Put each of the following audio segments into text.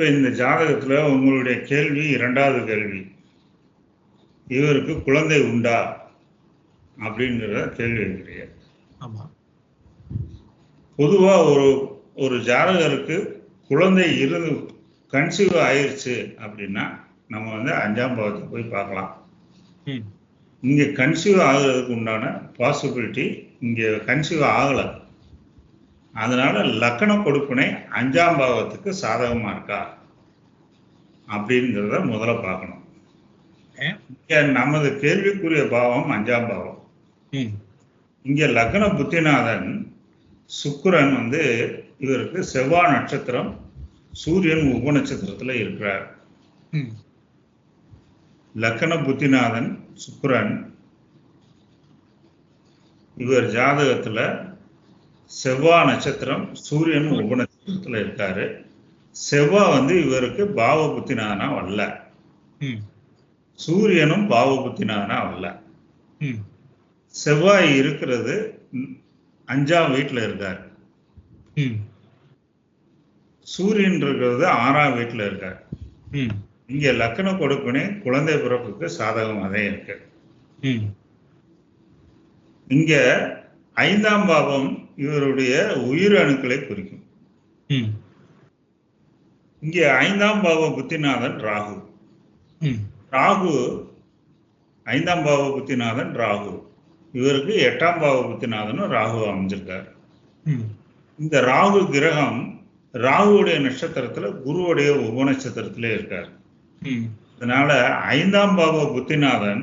இப்ப இந்த ஜாதகத்துல உங்களுடைய கேள்வி இரண்டாவது கேள்வி. இவருக்கு குழந்தை உண்டா? அப்படிங்கிற கேள்வி இருக்கிறீங்க ஆமா. பொதுவா ஒரு ஒரு ஜாதகருக்கு குழந்தை இருந்து கன்சீவ் ஆயிருச்சு அப்படின்னா நம்ம வந்து அஞ்சாம் பாவத்துக்கு போய் பார்க்கலாம். இங்க கன்சீவ் ஆகுறதுக்கு உண்டான பாசிபிலிட்டி இங்க கன்சீவ் ஆகல. அதனால லக்கண கொடுப்பினை அஞ்சாம் பாவத்துக்கு சாதகமா இருக்கா? அப்படிங்கிறத முதல்ல பார்க்கணும். நமது கேள்விக்குரிய பாவம் அஞ்சாம் பாவம். இங்க லக்ன புத்திநாதன் சுக்கிரன் வந்து இவருக்கு செவ்வாய் நட்சத்திரம் சூரியன் உப நட்சத்திரத்துல இருக்கிறார். லக்கண புத்திநாதன் சுக்கிரன் இவர் ஜாதகத்துல செவ்வாய் நட்சத்திரம் சூரியன் உப நட்சத்திரத்துல இருக்காரு. செவ்வாய் வந்து இவருக்கு பாவ புத்திநாதனா வரல ம். சூரியனும் பாவ புத்திநாதனா வரல ம். செவ்வாய் இருக்கிறது அஞ்சாம் வீட்டுல இருக்கார். சூரியன் இருக்கிறது ஆறாம் வீட்டுல இருக்கார். இங்க லக்கண கொடுப்பினை குழந்தை பிறப்புக்கு சாதகமாகவே இருக்கு. இங்க ஐந்தாம் பாவம் இவருடைய உயிர் அணுக்களை குறிக்கும். இங்க ஐந்தாம் பாவ புத்திநாதன் ராகு. ராகு ஐந்தாம் பாவ புத்திநாதன் ராகு. இவருக்கு எட்டாம் பாவ புத்திநாதனும் ராகு அமைஞ்சிருக்கார். இந்த ராகு கிரகம் ராகுவுடைய நட்சத்திரத்துல குருவுடைய உப நட்சத்திரத்திலே இருக்கார். அதனால ஐந்தாம் பாவ புத்திநாதன்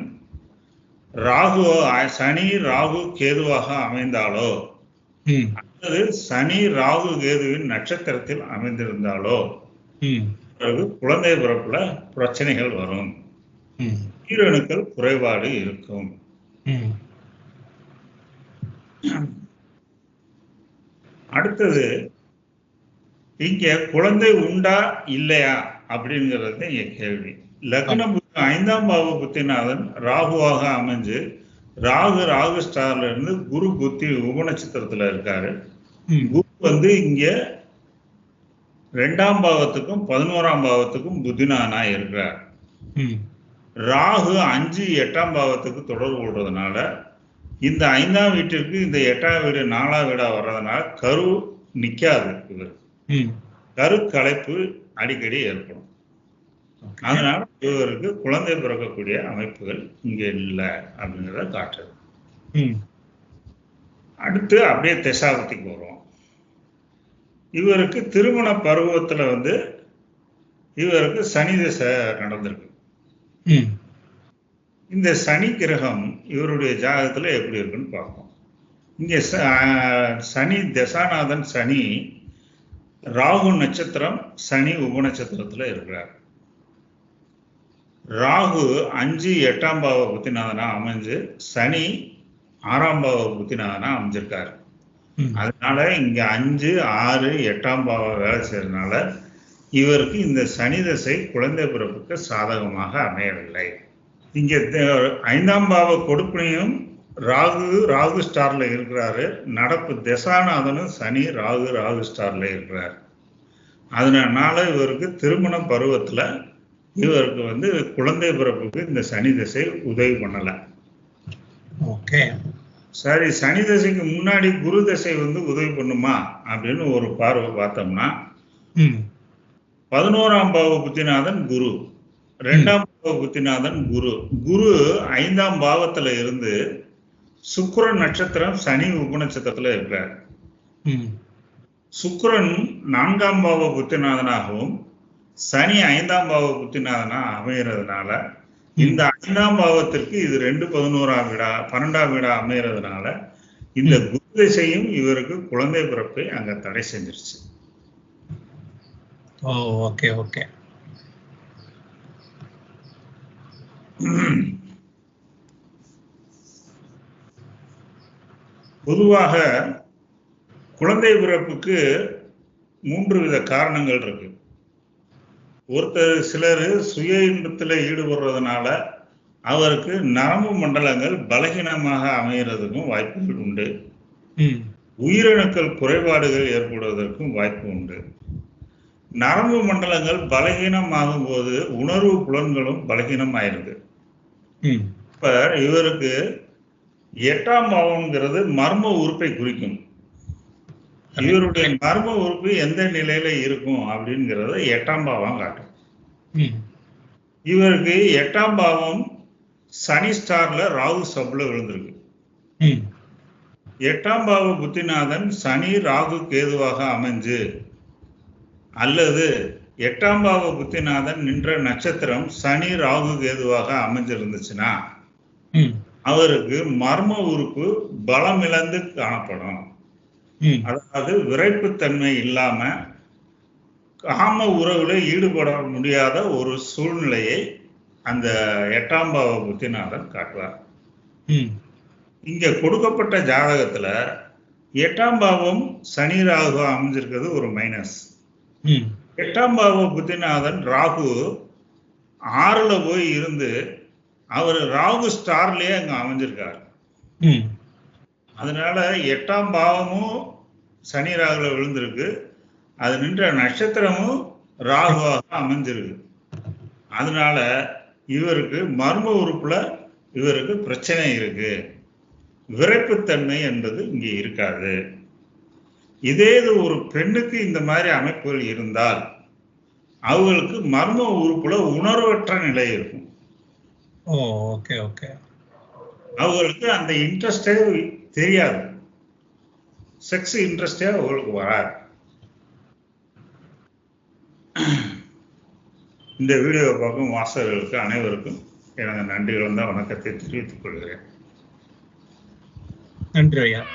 ராகு சனி ராகு கேதுவாக அமைந்தாலோ அல்லது சனி ராகு கேதுவின் நட்சத்திரத்தில் அமைந்திருந்தாலோ பிறகு குழந்தை பிறப்புல பிரச்சனைகள் வரும். உயிரணுக்கள் குறைபாடு இருக்கும். அடுத்தது இங்க குழந்தை உண்டா இல்லையா அப்படிங்கிறது இங்க கேள்வி. லக்ன புத்தி ஐந்தாம் பாவ புத்திநாதன் ராகுவாக அமைஞ்சு ராகு ராகு ஸ்டார்ல இருந்து குரு புத்தி உப நட்சத்திரத்துல இருக்காரு குரு வந்து இங்க ரெண்டாம் பாவத்துக்கும் பதினோராம் பாவத்துக்கும் புத்தினானா இருக்கிறார். ராகு அஞ்சு எட்டாம் பாவத்துக்கு தொடர்பு கொள்றதுனால இந்த ஐந்தாம் வீட்டிற்கு இந்த எட்டாம் வீடு நாலாம் வீடா வர்றதுனால கரு நிக்காது இவர். கரு கலைப்பு அடிக்கடி ஏற்படும். அதனால இவருக்கு குழந்தை பிறக்கக்கூடிய அமைப்புகள் இங்க இல்லை அப்படிங்கிறத காட்டுது. ம். அடுத்து அப்படியே திசாபத்திக்கு வருவோம் இவருக்கு திருமண பருவத்துல வந்து இவருக்கு சனி திசை நடந்திருக்கு. இந்த சனி கிரகம் இவருடைய ஜாதகத்துல எப்படி இருக்குன்னு பார்ப்போம். இங்க சனி தசாநாதன் சனி ராகு நட்சத்திரம் சனி உப நட்சத்திரத்துல இருக்கிறார். ராகு அஞ்சு எட்டாம் பாவ புத்திநாதனா அமைஞ்சு சனி ஆறாம் பாவ புத்திநாதனா அமைஞ்சிருக்காரு அதனால இங்க அஞ்சு ஆறு எட்டாம் பாவம் வேலை செய்யறதுனால இவருக்கு இந்த சனி தசை குழந்தை பிறப்புக்கு சாதகமாக அமையவில்லை. இங்க ஐந்தாம் பாவ கொடுப்பினையும் ராகு ராகு ஸ்டார்ல இருக்கிறாரு. நடப்பு தசாநாதனும் சனி ராகு ராகு ஸ்டார்ல இருக்கிறார். அதனால இவருக்கு திருமண பருவத்துல இவருக்கு வந்து குழந்தை பிறப்புக்கு இந்த சனி திசை உதவி பண்ணல. ஓகே. சரி சனி தசைக்கு முன்னாடி குரு தசை வந்து உதவி பண்ணுமா அப்படின்னு ஒரு பார்வை பார்த்தோம்னா பதினோராம் பாவ புத்திநாதன் குரு ரெண்டாம் பாவ புத்திநாதன் குரு. குரு ஐந்தாம் பாவத்துல இருந்து சுக்கிரன் நட்சத்திரம் சனி உப நட்சத்திரத்துல இருக்கிறார் சுக்கிரன் நான்காம் பாவ புத்திநாதனாகவும் சனி ஐந்தாம் பாவ புத்திநாதனா அமைகிறதுனால இந்த ஐந்தாம் பாவத்திற்கு இது ரெண்டு பதினோராம் வீடா பன்னெண்டாம் வீடா அமைகிறதுனால இந்த குரு திசையும் இவருக்கு குழந்தை பிறப்பை அங்க தடை செஞ்சிருச்சு. Oh okay okay. பொதுவாக குழந்தை பிறப்புக்கு மூன்று வித காரணங்கள் இருக்கு. ஒருத்தர் சிலர் சுய இன்பத்தில் ஈடுபடுறதுனால அவருக்கு நரம்பு மண்டலங்கள் பலகீனமாக அமைகிறதுக்கும் வாய்ப்புகள் உண்டு. உயிரணுக்கள் குறைபாடுகள் ஏற்படுவதற்கும் வாய்ப்பு உண்டு. நரம்பு மண்டலங்கள் பலகீனமாகும் போது உணர்வு புலன்களும் பலகீனமாயிருது ம். இப்ப இவருக்கு எட்டாம் பாவம்ங்கிறது மர்ம உறுப்பை குறிக்கும். இவருடைய மர்ம உறுப்பு எந்த நிலையில இருக்கும் அப்படிங்கிறத எட்டாம் பாவம் காட்டும். இவருக்கு எட்டாம் பாவம் சனி ஸ்டார்ல ராகு சப்ல விழுந்திருக்கு. எட்டாம் பாவ புத்திநாதன் சனி ராகு கேதுவாக அமைஞ்சு அல்லது எட்டாம் பாவ புத்திநாதன் நின்ற நட்சத்திரம் சனி ராகு கேதுவாக அமைஞ்சிருந்துச்சுன்னா அவருக்கு மர்ம உறுப்பு பலம் இழந்து காணப்படும். அதாவது விரைப்புத்தன்மை இல்லாம காம உறவுல ஈடுபட முடியாத ஒரு சூழ்நிலையை அந்த எட்டாம் பாவ புத்திநாதன் காட்டுவார். இங்க கொடுக்கப்பட்ட ஜாதகத்துல எட்டாம் பாவம் சனி ராகு அமைஞ்சிருக்கிறது ஒரு மைனஸ் எட்டாம் பாவ புத்திநாதன் ராகு ஆறுல போய் இருந்து அவர் ராகு ஸ்டார்லயே அங்க அமைஞ்சிருக்காரு. அதனால எட்டாம் பாவமும் சனி ராகுல விழுந்திருக்கு. அது நின்ற நட்சத்திரமும் ராகுவாக அமைஞ்சிருக்கு. அதனால இவருக்கு மர்ம உறுப்புல இவருக்கு பிரச்சனை இருக்கு. விரைப்புத்தன்மை என்பது இங்கே இருக்காது. இதே இது ஒரு பெண்ணுக்கு இந்த மாதிரி அமைப்புகள் இருந்தால் அவங்களுக்கு மர்ம உறுப்புல உணர்வற்ற நிலை இருக்கும். Okay okay. அவங்களுக்கு அந்த இன்ட்ரெஸ்டே தெரியாது. செக்ஸ் இன்ட்ரெஸ்டே அவங்களுக்கு வராது. இந்த வீடியோவை பார்க்கும் வாசகர்களுக்கு அனைவருக்கும் எனது நன்றிகள் வந்த வணக்கத்தை தெரிவித்துக் கொள்கிறேன். நன்றி ஐயா.